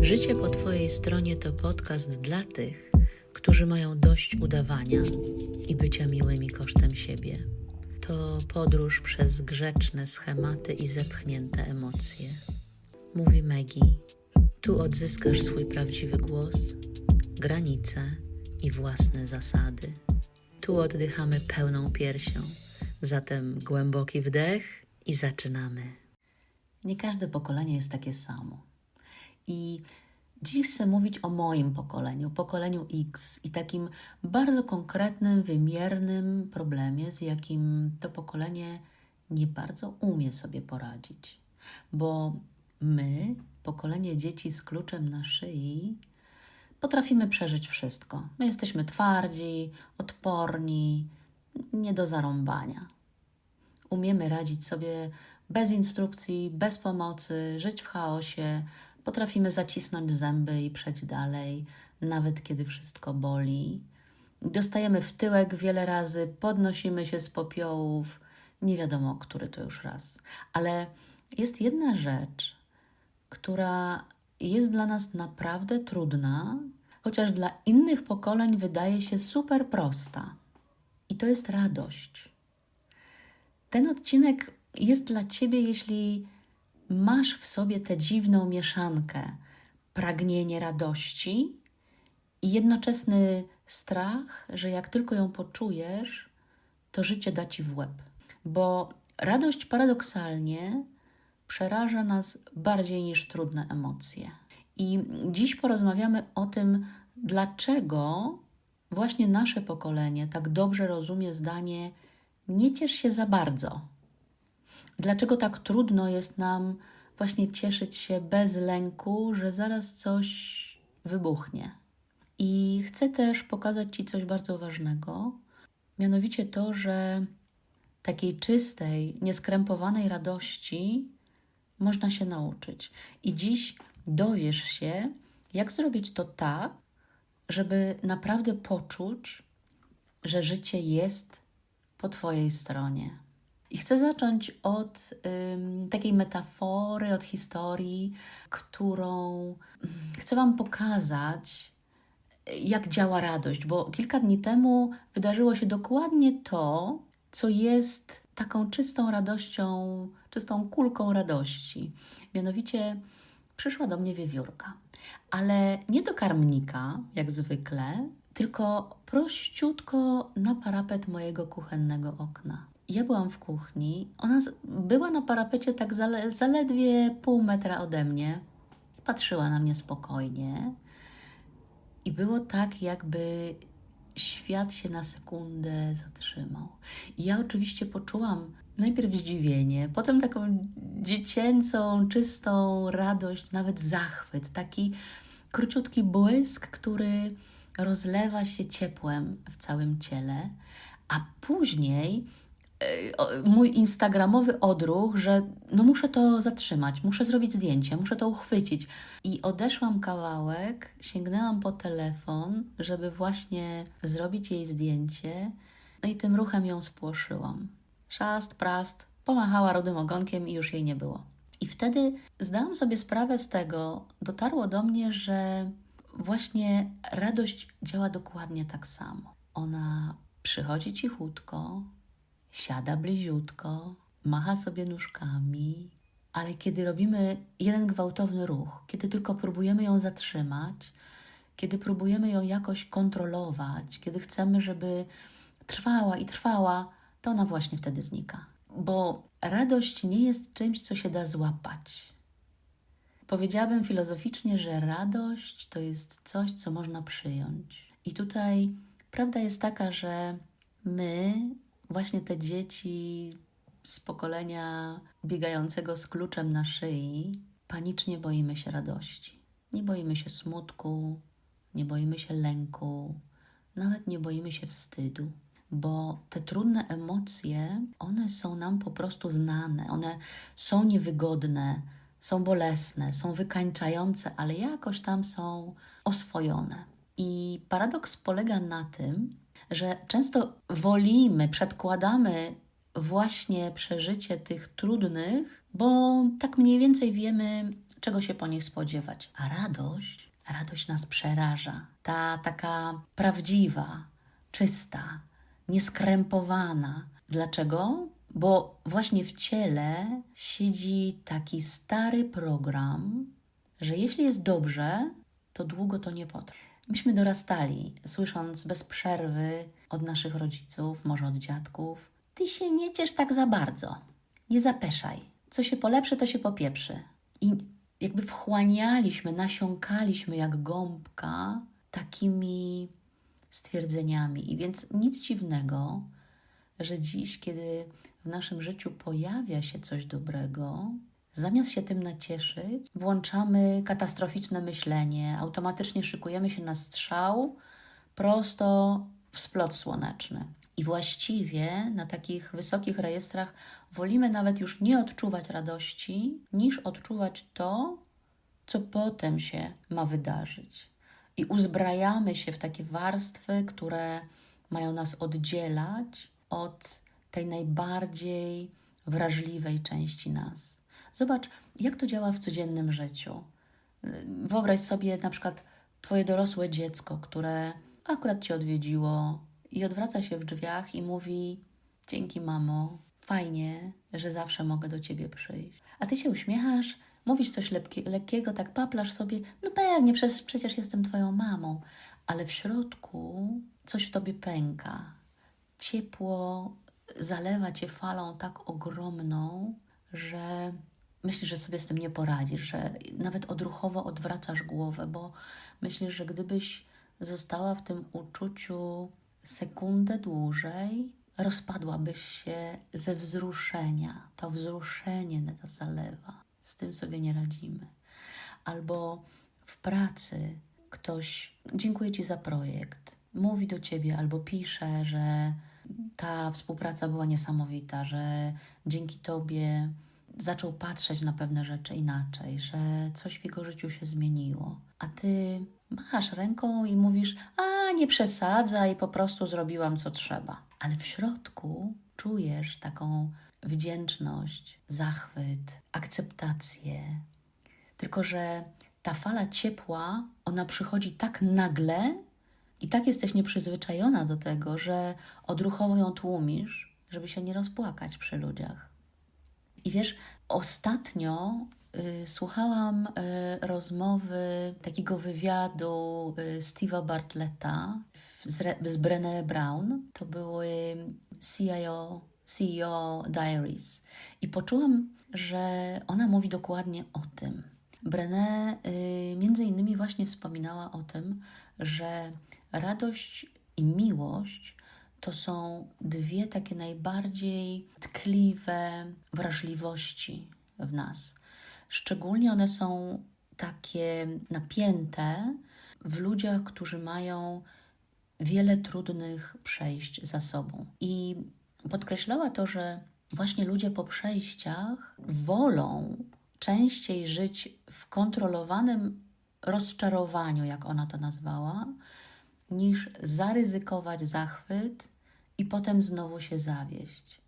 Życie po Twojej stronie to podcast dla tych, którzy mają dość udawania i bycia miłymi kosztem siebie. To podróż przez grzeczne schematy i zepchnięte emocje. Mówi Maggie. Tu odzyskasz swój prawdziwy głos, granice i własne zasady. Tu oddychamy pełną piersią. Zatem głęboki wdech i zaczynamy. Nie każde pokolenie jest takie samo. I dziś chcę mówić o moim pokoleniu, pokoleniu X i takim bardzo konkretnym, wymiernym problemie, z jakim to pokolenie nie bardzo umie sobie poradzić. Bo my, pokolenie dzieci z kluczem na szyi, potrafimy przeżyć wszystko. My jesteśmy twardzi, odporni, nie do zarąbania. Umiemy radzić sobie bez instrukcji, bez pomocy, żyć w chaosie. Potrafimy zacisnąć zęby i przejść dalej, nawet kiedy wszystko boli. Dostajemy w tyłek wiele razy, podnosimy się z popiołów, nie wiadomo, który to już raz. Ale jest jedna rzecz, która jest dla nas naprawdę trudna, chociaż dla innych pokoleń wydaje się super prosta. I to jest radość. Ten odcinek jest dla Ciebie, jeśli masz w sobie tę dziwną mieszankę pragnienie radości i jednoczesny strach, że jak tylko ją poczujesz, to życie da Ci w łeb. Bo radość paradoksalnie przeraża nas bardziej niż trudne emocje. I dziś porozmawiamy o tym, dlaczego właśnie nasze pokolenie tak dobrze rozumie zdanie: nie ciesz się za bardzo. Dlaczego tak trudno jest nam właśnie cieszyć się bez lęku, że zaraz coś wybuchnie. I chcę też pokazać Ci coś bardzo ważnego, mianowicie to, że takiej czystej, nieskrępowanej radości można się nauczyć. I dziś dowiesz się, jak zrobić to tak, żeby naprawdę poczuć, że życie jest po Twojej stronie. I chcę zacząć od ym, takiej metafory, od historii, którą ym, chcę Wam pokazać, jak działa radość, bo kilka dni temu wydarzyło się dokładnie to, co jest taką czystą radością, czystą kulką radości. Mianowicie przyszła do mnie wiewiórka, ale nie do karmnika, jak zwykle, tylko prościutko na parapet mojego kuchennego okna. Ja byłam w kuchni, ona była na parapecie tak zale, zaledwie pół metra ode mnie, patrzyła na mnie spokojnie. I było tak, jakby świat się na sekundę zatrzymał. I ja oczywiście poczułam najpierw zdziwienie, potem taką dziecięcą, czystą radość, nawet zachwyt, taki króciutki błysk, który rozlewa się ciepłem w całym ciele, a później mój instagramowy odruch, że no muszę to zatrzymać, muszę zrobić zdjęcie, muszę to uchwycić. I odeszłam kawałek, sięgnęłam po telefon, żeby właśnie zrobić jej zdjęcie, no i tym ruchem ją spłoszyłam. Szast, prast, pomachała rudym ogonkiem i już jej nie było. I wtedy zdałam sobie sprawę z tego, dotarło do mnie, że właśnie radość działa dokładnie tak samo. Ona przychodzi cichutko, siada bliziutko, macha sobie nóżkami, ale kiedy robimy jeden gwałtowny ruch, kiedy tylko próbujemy ją zatrzymać, kiedy próbujemy ją jakoś kontrolować, kiedy chcemy, żeby trwała i trwała, to ona właśnie wtedy znika. Bo radość nie jest czymś, co się da złapać. Powiedziałabym filozoficznie, że radość to jest coś, co można przyjąć. I tutaj prawda jest taka, że my właśnie te dzieci z pokolenia biegającego z kluczem na szyi, panicznie boimy się radości. Nie boimy się smutku, nie boimy się lęku, nawet nie boimy się wstydu, bo te trudne emocje, one są nam po prostu znane, one są niewygodne, są bolesne, są wykańczające, ale jakoś tam są oswojone. I paradoks polega na tym, że często wolimy, przedkładamy właśnie przeżycie tych trudnych, bo tak mniej więcej wiemy, czego się po nich spodziewać. A radość, radość nas przeraża. Ta taka prawdziwa, czysta, nieskrępowana. Dlaczego? Bo właśnie w ciele siedzi taki stary program, że jeśli jest dobrze, to długo to nie potrwa. Myśmy dorastali, słysząc bez przerwy od naszych rodziców, może od dziadków: Ty się nie ciesz tak za bardzo, nie zapeszaj. Co się polepszy, to się popieprzy. I jakby wchłanialiśmy, nasiąkaliśmy jak gąbka takimi stwierdzeniami. I więc nic dziwnego, że dziś, kiedy w naszym życiu pojawia się coś dobrego, zamiast się tym nacieszyć, włączamy katastroficzne myślenie, automatycznie szykujemy się na strzał prosto w splot słoneczny. I właściwie na takich wysokich rejestrach wolimy nawet już nie odczuwać radości, niż odczuwać to, co potem się ma wydarzyć. I uzbrajamy się w takie warstwy, które mają nas oddzielać od tej najbardziej wrażliwej części nas. Zobacz, jak to działa w codziennym życiu. Wyobraź sobie na przykład Twoje dorosłe dziecko, które akurat Cię odwiedziło i odwraca się w drzwiach i mówi: Dzięki, mamo, fajnie, że zawsze mogę do Ciebie przyjść. A Ty się uśmiechasz, mówisz coś lepkie, lekkiego, tak paplasz sobie: No pewnie, przecież, przecież jestem Twoją mamą. Ale w środku coś w Tobie pęka. Ciepło zalewa Cię falą tak ogromną, że myślisz, że sobie z tym nie poradzisz, że nawet odruchowo odwracasz głowę, bo myślisz, że gdybyś została w tym uczuciu sekundę dłużej, rozpadłabyś się ze wzruszenia. To wzruszenie nas zalewa. Z tym sobie nie radzimy. Albo w pracy ktoś dziękuję Ci za projekt, mówi do Ciebie albo pisze, że ta współpraca była niesamowita, że dzięki Tobie zaczął patrzeć na pewne rzeczy inaczej, że coś w jego życiu się zmieniło. A ty machasz ręką i mówisz: A, nie przesadzaj, po prostu zrobiłam co trzeba. Ale w środku czujesz taką wdzięczność, zachwyt, akceptację. Tylko, że ta fala ciepła, ona przychodzi tak nagle i tak jesteś nieprzyzwyczajona do tego, że odruchowo ją tłumisz, żeby się nie rozpłakać przy ludziach. I wiesz, ostatnio y, słuchałam y, rozmowy takiego wywiadu y, Steve'a Bartletta z, z Brené Brown. To były CIO, CEO Diaries. I poczułam, że ona mówi dokładnie o tym. Brené y, między innymi właśnie wspominała o tym, że radość i miłość to są dwie takie najbardziej tkliwe wrażliwości w nas. Szczególnie one są takie napięte w ludziach, którzy mają wiele trudnych przejść za sobą. I podkreślała to, że właśnie ludzie po przejściach wolą częściej żyć w kontrolowanym rozczarowaniu, jak ona to nazwała, niż zaryzykować zachwyt i potem znowu się zawieść.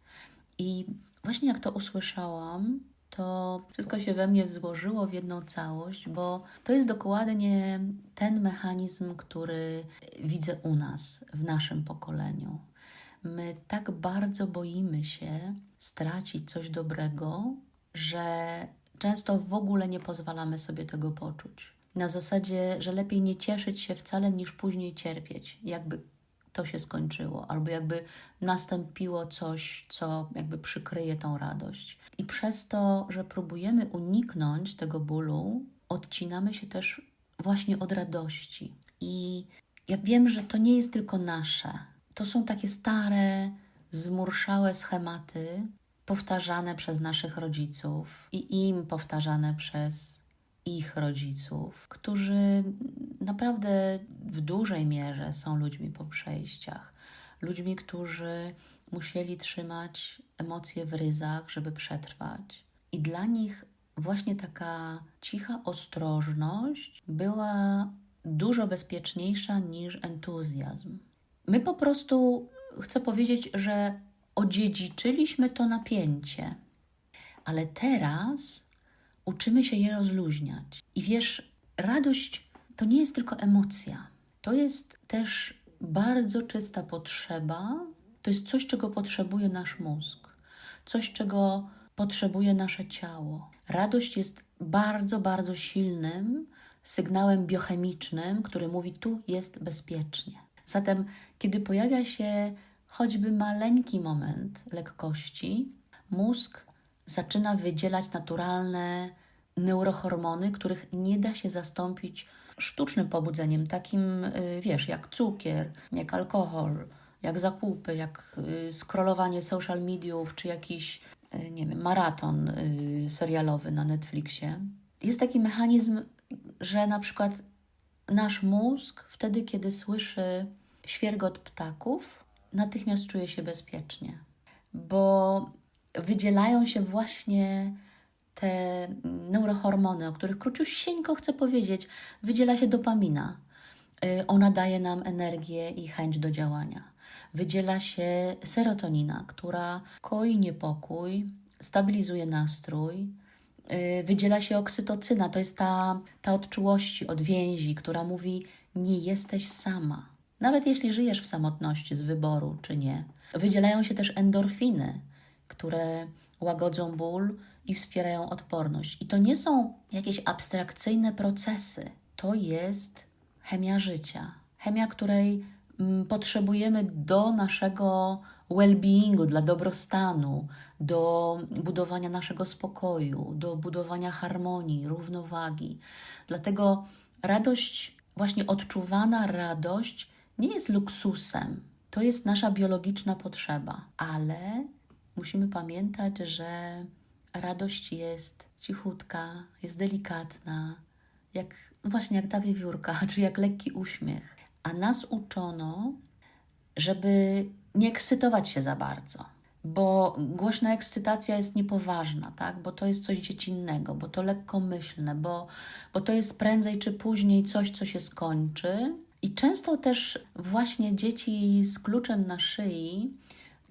I właśnie jak to usłyszałam, to wszystko się we mnie złożyło w jedną całość, bo to jest dokładnie ten mechanizm, który widzę u nas, w naszym pokoleniu. My tak bardzo boimy się stracić coś dobrego, że często w ogóle nie pozwalamy sobie tego poczuć. Na zasadzie, że lepiej nie cieszyć się wcale niż później cierpieć, jakby to się skończyło, albo jakby nastąpiło coś, co jakby przykryje tą radość. I przez to, że próbujemy uniknąć tego bólu, odcinamy się też właśnie od radości. I ja wiem, że to nie jest tylko nasze. To są takie stare, zmurszałe schematy, powtarzane przez naszych rodziców i im powtarzane przez ich rodziców, którzy naprawdę w dużej mierze są ludźmi po przejściach, ludźmi, którzy musieli trzymać emocje w ryzach, żeby przetrwać. I dla nich właśnie taka cicha ostrożność była dużo bezpieczniejsza niż entuzjazm. My po prostu, chcę powiedzieć, że odziedziczyliśmy to napięcie, ale teraz uczymy się je rozluźniać. I wiesz, radość to nie jest tylko emocja, to jest też bardzo czysta potrzeba, to jest coś, czego potrzebuje nasz mózg, coś, czego potrzebuje nasze ciało. Radość jest bardzo, bardzo silnym sygnałem biochemicznym, który mówi: tu jest bezpiecznie. Zatem, kiedy pojawia się choćby maleńki moment lekkości, mózg zaczyna wydzielać naturalne neurohormony, których nie da się zastąpić sztucznym pobudzeniem, takim, y, wiesz, jak cukier, jak alkohol, jak zakupy, jak y, scrollowanie social mediów, czy jakiś, y, nie wiem, maraton serialowy na Netflixie. Jest taki mechanizm, że na przykład nasz mózg wtedy, kiedy słyszy świergot ptaków, natychmiast czuje się bezpiecznie, bo wydzielają się właśnie te neurohormony, o których króciusieńko chcę powiedzieć, wydziela się dopamina. Y, ona daje nam energię i chęć do działania. Wydziela się serotonina, która koi niepokój, stabilizuje nastrój. Y, wydziela się oksytocyna, to jest ta, ta od od więzi, która mówi: Nie jesteś sama. Nawet jeśli żyjesz w samotności z wyboru czy nie. Wydzielają się też endorfiny, które łagodzą ból i wspierają odporność. I to nie są jakieś abstrakcyjne procesy, to jest chemia życia. Chemia, której mm, potrzebujemy do naszego well-beingu, dla dobrostanu, do budowania naszego spokoju, do budowania harmonii, równowagi. Dlatego radość, właśnie odczuwana radość, nie jest luksusem. To jest nasza biologiczna potrzeba, ale musimy pamiętać, że radość jest cichutka, jest delikatna, jak właśnie jak ta wiewiórka, czy jak lekki uśmiech. A nas uczono, żeby nie ekscytować się za bardzo, bo głośna ekscytacja jest niepoważna, tak? bo to jest coś dziecinnego, bo to lekkomyślne, bo, bo to jest prędzej czy później coś, co się skończy. I często też właśnie dzieci z kluczem na szyi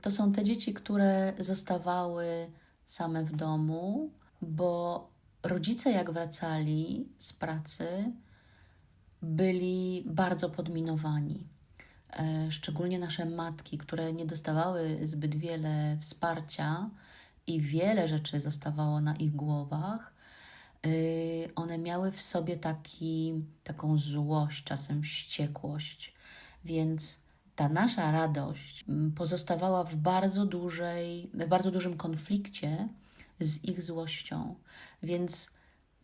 to są te dzieci, które zostawały same w domu, bo rodzice, jak wracali z pracy, byli bardzo podminowani. E, szczególnie nasze matki, które nie dostawały zbyt wiele wsparcia i wiele rzeczy zostawało na ich głowach, e, one miały w sobie taki, taką złość, czasem wściekłość. Więc ta nasza radość mm, pozostawała w bardzo dużej, w bardzo dużym konflikcie z ich złością. Więc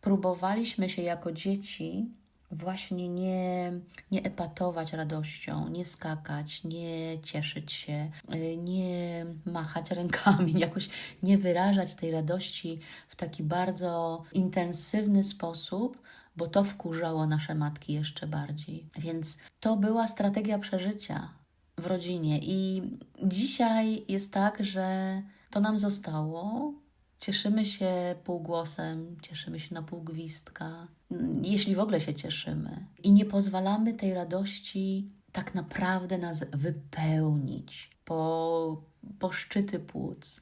próbowaliśmy się jako dzieci właśnie nie, nie epatować radością, nie skakać, nie cieszyć się, y, nie machać rękami, jakoś nie wyrażać tej radości w taki bardzo intensywny sposób, bo to wkurzało nasze matki jeszcze bardziej. Więc to była strategia przeżycia w rodzinie. I dzisiaj jest tak, że to nam zostało. Cieszymy się półgłosem, cieszymy się na półgwistka, jeśli w ogóle się cieszymy. I nie pozwalamy tej radości tak naprawdę nas wypełnić po, po szczyty płuc.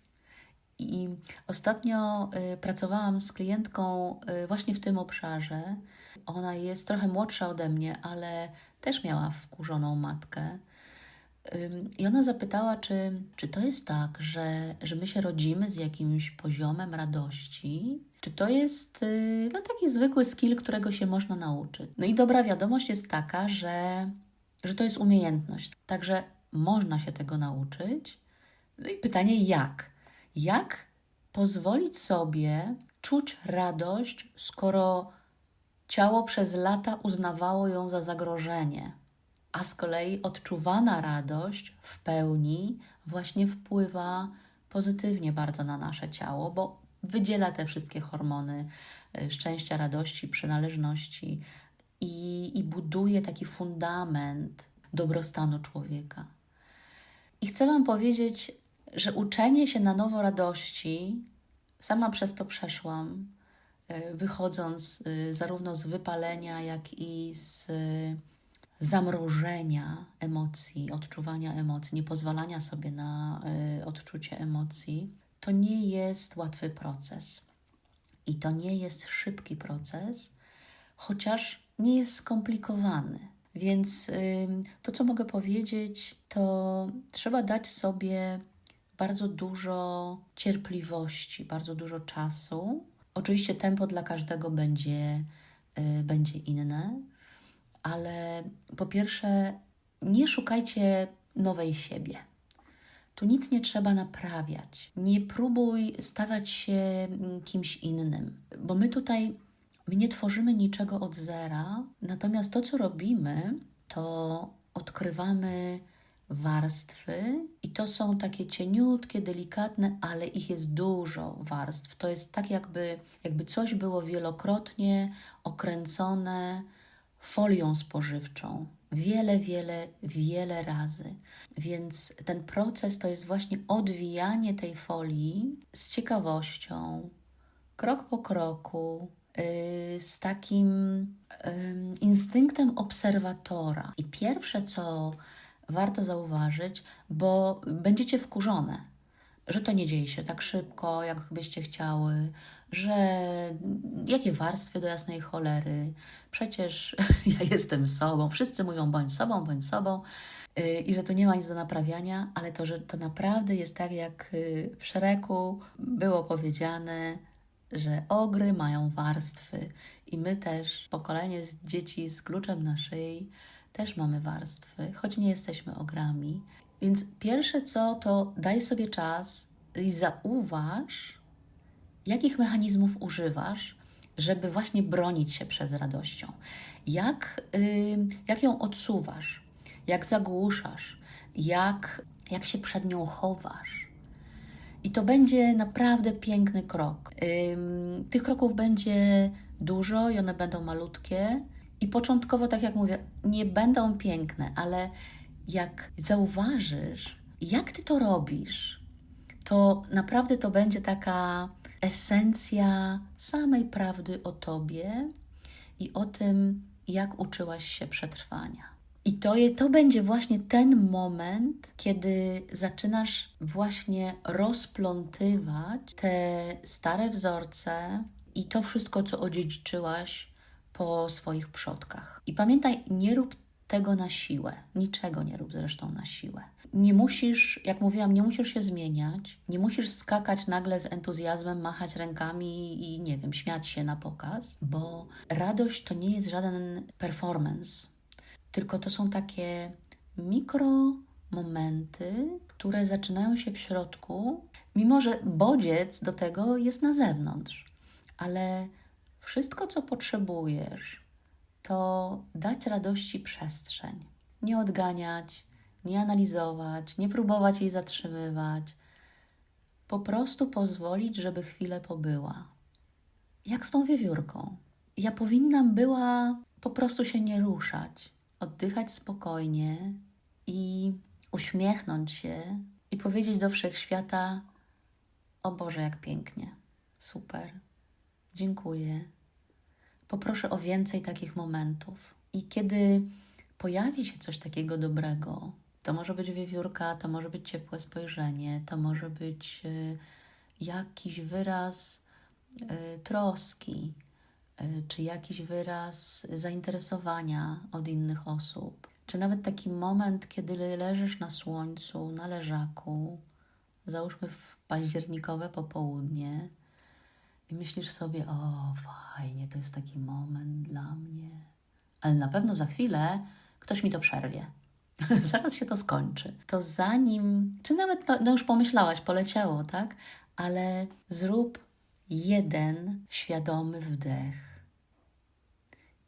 I ostatnio y, pracowałam z klientką y, właśnie w tym obszarze. Ona jest trochę młodsza ode mnie, ale też miała wkurzoną matkę. I ona zapytała, czy, czy to jest tak, że, że my się rodzimy z jakimś poziomem radości, czy to jest y, no, taki zwykły skill, którego się można nauczyć. No i dobra wiadomość jest taka, że, że to jest umiejętność. Także można się tego nauczyć. No i pytanie, jak? Jak pozwolić sobie czuć radość, skoro ciało przez lata uznawało ją za zagrożenie? A z kolei odczuwana radość w pełni właśnie wpływa pozytywnie bardzo na nasze ciało, bo wydziela te wszystkie hormony y, szczęścia, radości, przynależności i, i buduje taki fundament dobrostanu człowieka. I chcę Wam powiedzieć, że uczenie się na nowo radości, sama przez to przeszłam, y, wychodząc y, zarówno z wypalenia, jak i z zamrożenia emocji, odczuwania emocji, niepozwalania sobie na y, odczucie emocji, to nie jest łatwy proces. I to nie jest szybki proces, chociaż nie jest skomplikowany. Więc to, co mogę powiedzieć, to trzeba dać sobie bardzo dużo cierpliwości, bardzo dużo czasu. Oczywiście tempo dla każdego będzie, y, będzie inne, ale po pierwsze, nie szukajcie nowej siebie. Tu nic nie trzeba naprawiać. Nie próbuj stawać się mm, kimś innym, bo my tutaj my nie tworzymy niczego od zera, natomiast to, co robimy, to odkrywamy warstwy i to są takie cieniutkie, delikatne, ale ich jest dużo warstw. To jest tak jakby, jakby coś było wielokrotnie okręcone folią spożywczą. Wiele, wiele, wiele razy. Więc ten proces to jest właśnie odwijanie tej folii z ciekawością, krok po kroku, yy, z takim yy, instynktem obserwatora. I pierwsze, co warto zauważyć, bo będziecie wkurzone, że to nie dzieje się tak szybko, jak byście chciały, że jakie warstwy do jasnej cholery, przecież ja jestem sobą, wszyscy mówią bądź sobą, bądź sobą. Yy, i że tu nie ma nic do naprawiania, ale to, że to naprawdę jest tak, jak yy, w szeregu było powiedziane, że ogry mają warstwy. I my też, pokolenie dzieci z kluczem na szyi, też mamy warstwy, choć nie jesteśmy ogrami. Więc pierwsze co, to daj sobie czas i zauważ, jakich mechanizmów używasz, żeby właśnie bronić się przed radością. Jak, yy, jak ją odsuwasz, jak zagłuszasz, jak, jak się przed nią chowasz. I to będzie naprawdę piękny krok. Yy, tych kroków będzie dużo i one będą malutkie. I początkowo, tak jak mówię, nie będą piękne, ale jak zauważysz, jak ty to robisz, to naprawdę to będzie taka esencja samej prawdy o tobie i o tym, jak uczyłaś się przetrwania. I to, to będzie właśnie ten moment, kiedy zaczynasz właśnie rozplątywać te stare wzorce i to wszystko, co odziedziczyłaś po swoich przodkach. I pamiętaj, nie rób tego na siłę. Niczego nie rób zresztą na siłę. Nie musisz, jak mówiłam, nie musisz się zmieniać, nie musisz skakać nagle z entuzjazmem, machać rękami i nie wiem, śmiać się na pokaz, bo radość to nie jest żaden performance, tylko to są takie mikro momenty, które zaczynają się w środku, mimo że bodziec do tego jest na zewnątrz. Ale wszystko, co potrzebujesz, to dać radości przestrzeń. Nie odganiać, nie analizować, nie próbować jej zatrzymywać. Po prostu pozwolić, żeby chwilę pobyła. Jak z tą wiewiórką. Ja powinnam była po prostu się nie ruszać, oddychać spokojnie i uśmiechnąć się i powiedzieć do wszechświata: O Boże, jak pięknie, super, dziękuję, poproszę o więcej takich momentów. I kiedy pojawi się coś takiego dobrego, to może być wiewiórka, to może być ciepłe spojrzenie, to może być y, jakiś wyraz y, troski, y, czy jakiś wyraz zainteresowania od innych osób, czy nawet taki moment, kiedy leżysz na słońcu, na leżaku, załóżmy w październikowe popołudnie i myślisz sobie, o fajnie, to jest taki moment dla mnie. Ale na pewno za chwilę ktoś mi to przerwie. Zaraz się to skończy. To zanim, czy nawet no, no już pomyślałaś, poleciało, tak? Ale zrób jeden świadomy wdech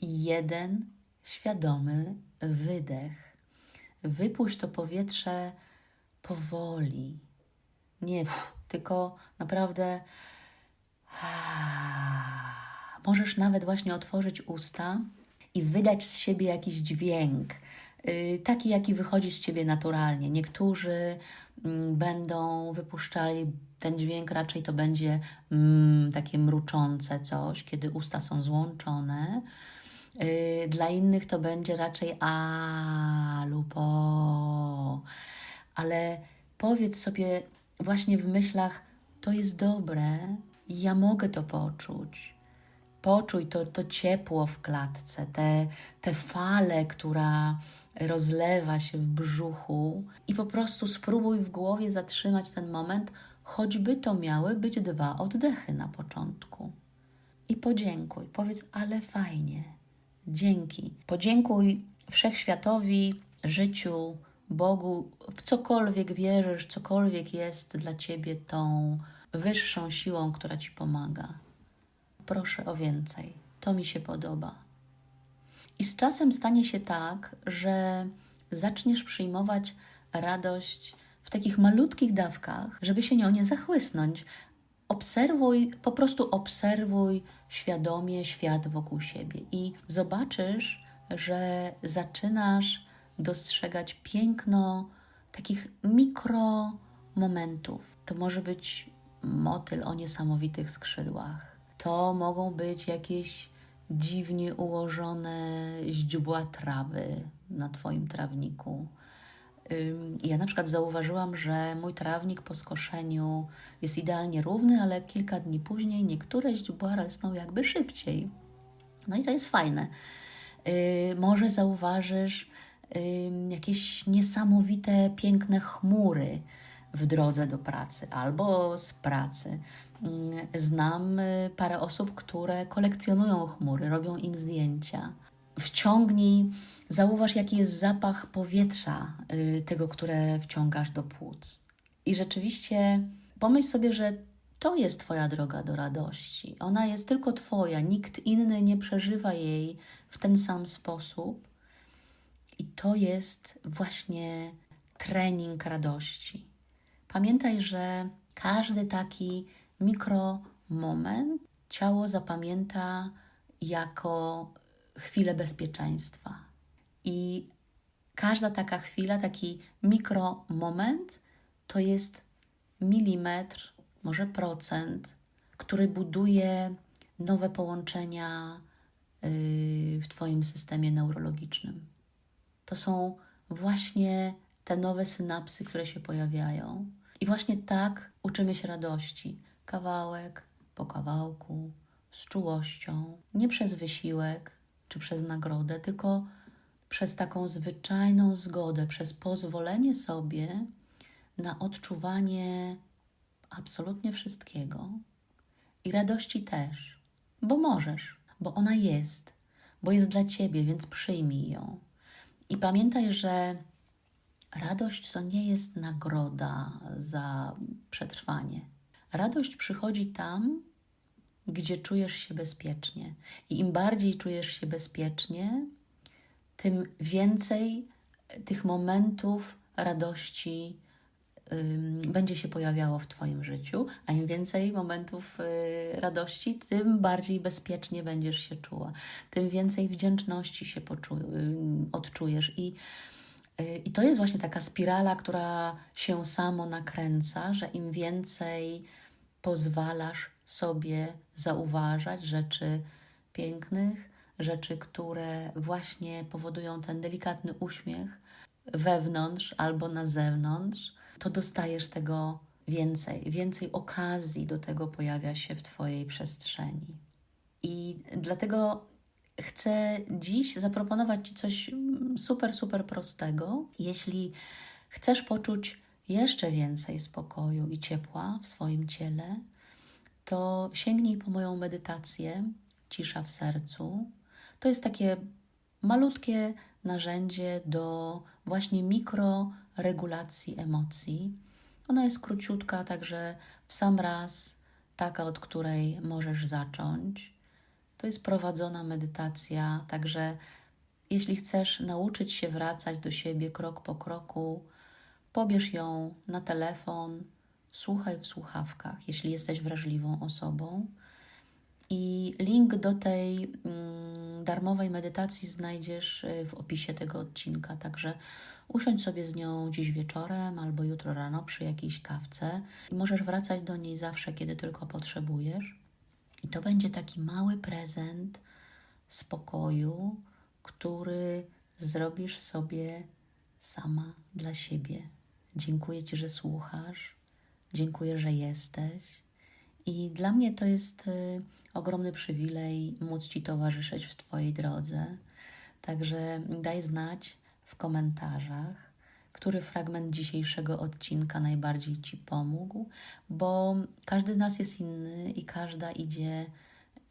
i jeden świadomy wydech. Wypuść to powietrze powoli. Nie, tylko naprawdę Możesz nawet właśnie otworzyć usta i wydać z siebie jakiś dźwięk, y, taki jaki wychodzi z ciebie naturalnie. Niektórzy mm, będą wypuszczali ten dźwięk, raczej to będzie mm, takie mruczące coś, kiedy usta są złączone. Yy, dla innych to będzie raczej a lub o. Ale powiedz sobie właśnie w myślach, to jest dobre, ja mogę to poczuć. Poczuj to, to ciepło w klatce, te, te fale, która rozlewa się w brzuchu i po prostu spróbuj w głowie zatrzymać ten moment, choćby to miały być dwa oddechy na początku. I podziękuj, powiedz, ale fajnie, dzięki. Podziękuj wszechświatowi, życiu, Bogu, w cokolwiek wierzysz, cokolwiek jest dla ciebie tą wyższą siłą, która ci pomaga. Proszę o więcej. To mi się podoba. I z czasem stanie się tak, że zaczniesz przyjmować radość w takich malutkich dawkach, żeby się nią nie zachłysnąć. Obserwuj, po prostu obserwuj świadomie świat wokół siebie i zobaczysz, że zaczynasz dostrzegać piękno takich mikro momentów. To może być motyl o niesamowitych skrzydłach. To mogą być jakieś dziwnie ułożone źdźbła trawy na Twoim trawniku. Ja na przykład zauważyłam, że mój trawnik po skoszeniu jest idealnie równy, ale kilka dni później niektóre źdźbła rosną jakby szybciej. No i to jest fajne. Może zauważysz jakieś niesamowite, piękne chmury w drodze do pracy albo z pracy. Znam parę osób, które kolekcjonują chmury, robią im zdjęcia. Wciągnij, zauważ, jaki jest zapach powietrza y, tego, które wciągasz do płuc. I rzeczywiście pomyśl sobie, że to jest Twoja droga do radości. Ona jest tylko Twoja, nikt inny nie przeżywa jej w ten sam sposób. I to jest właśnie trening radości. Pamiętaj, że każdy taki mikromoment ciało zapamięta jako chwilę bezpieczeństwa. I każda taka chwila, taki mikromoment to jest milimetr, może procent, który buduje nowe połączenia yy, w Twoim systemie neurologicznym. To są właśnie te nowe synapsy, które się pojawiają. I właśnie tak uczymy się radości. Kawałek po kawałku, z czułością, nie przez wysiłek czy przez nagrodę, tylko przez taką zwyczajną zgodę, przez pozwolenie sobie na odczuwanie absolutnie wszystkiego i radości też, bo możesz, bo ona jest, bo jest dla ciebie, więc przyjmij ją. I pamiętaj, że radość to nie jest nagroda za przetrwanie. Radość przychodzi tam, gdzie czujesz się bezpiecznie. I im bardziej czujesz się bezpiecznie, tym więcej tych momentów radości będzie się pojawiało w Twoim życiu, a im więcej momentów y, radości, tym bardziej bezpiecznie będziesz się czuła, tym więcej wdzięczności się odczujesz. I, y, I to jest właśnie taka spirala, która się samo nakręca, że im więcej pozwalasz sobie zauważać rzeczy pięknych, rzeczy, które właśnie powodują ten delikatny uśmiech wewnątrz albo na zewnątrz, to dostajesz tego więcej, więcej okazji do tego pojawia się w Twojej przestrzeni. I dlatego chcę dziś zaproponować Ci coś super, super prostego. Jeśli chcesz poczuć jeszcze więcej spokoju i ciepła w swoim ciele, to sięgnij po moją medytację Cisza w sercu. To jest takie malutkie narzędzie do właśnie mikroregulacji emocji. Ona jest króciutka, także w sam raz taka, od której możesz zacząć. To jest prowadzona medytacja, także jeśli chcesz nauczyć się wracać do siebie krok po kroku, pobierz ją na telefon, słuchaj w słuchawkach, jeśli jesteś wrażliwą osobą. I link do tej mm, darmowej medytacji znajdziesz y, w opisie tego odcinka. Także usiądź sobie z nią dziś wieczorem albo jutro rano przy jakiejś kawce i możesz wracać do niej zawsze, kiedy tylko potrzebujesz. I to będzie taki mały prezent spokoju, który zrobisz sobie sama dla siebie. Dziękuję Ci, że słuchasz. Dziękuję, że jesteś. I dla mnie to jest y, ogromny przywilej móc Ci towarzyszyć w Twojej drodze. Także daj znać w komentarzach, który fragment dzisiejszego odcinka najbardziej Ci pomógł, bo każdy z nas jest inny i każda idzie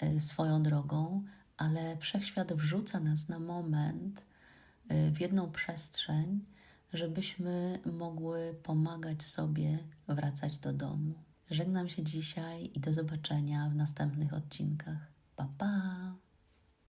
y, swoją drogą, ale wszechświat wrzuca nas na moment y, w jedną przestrzeń, żebyśmy mogły pomagać sobie wracać do domu. Żegnam się dzisiaj i do zobaczenia w następnych odcinkach. Pa pa!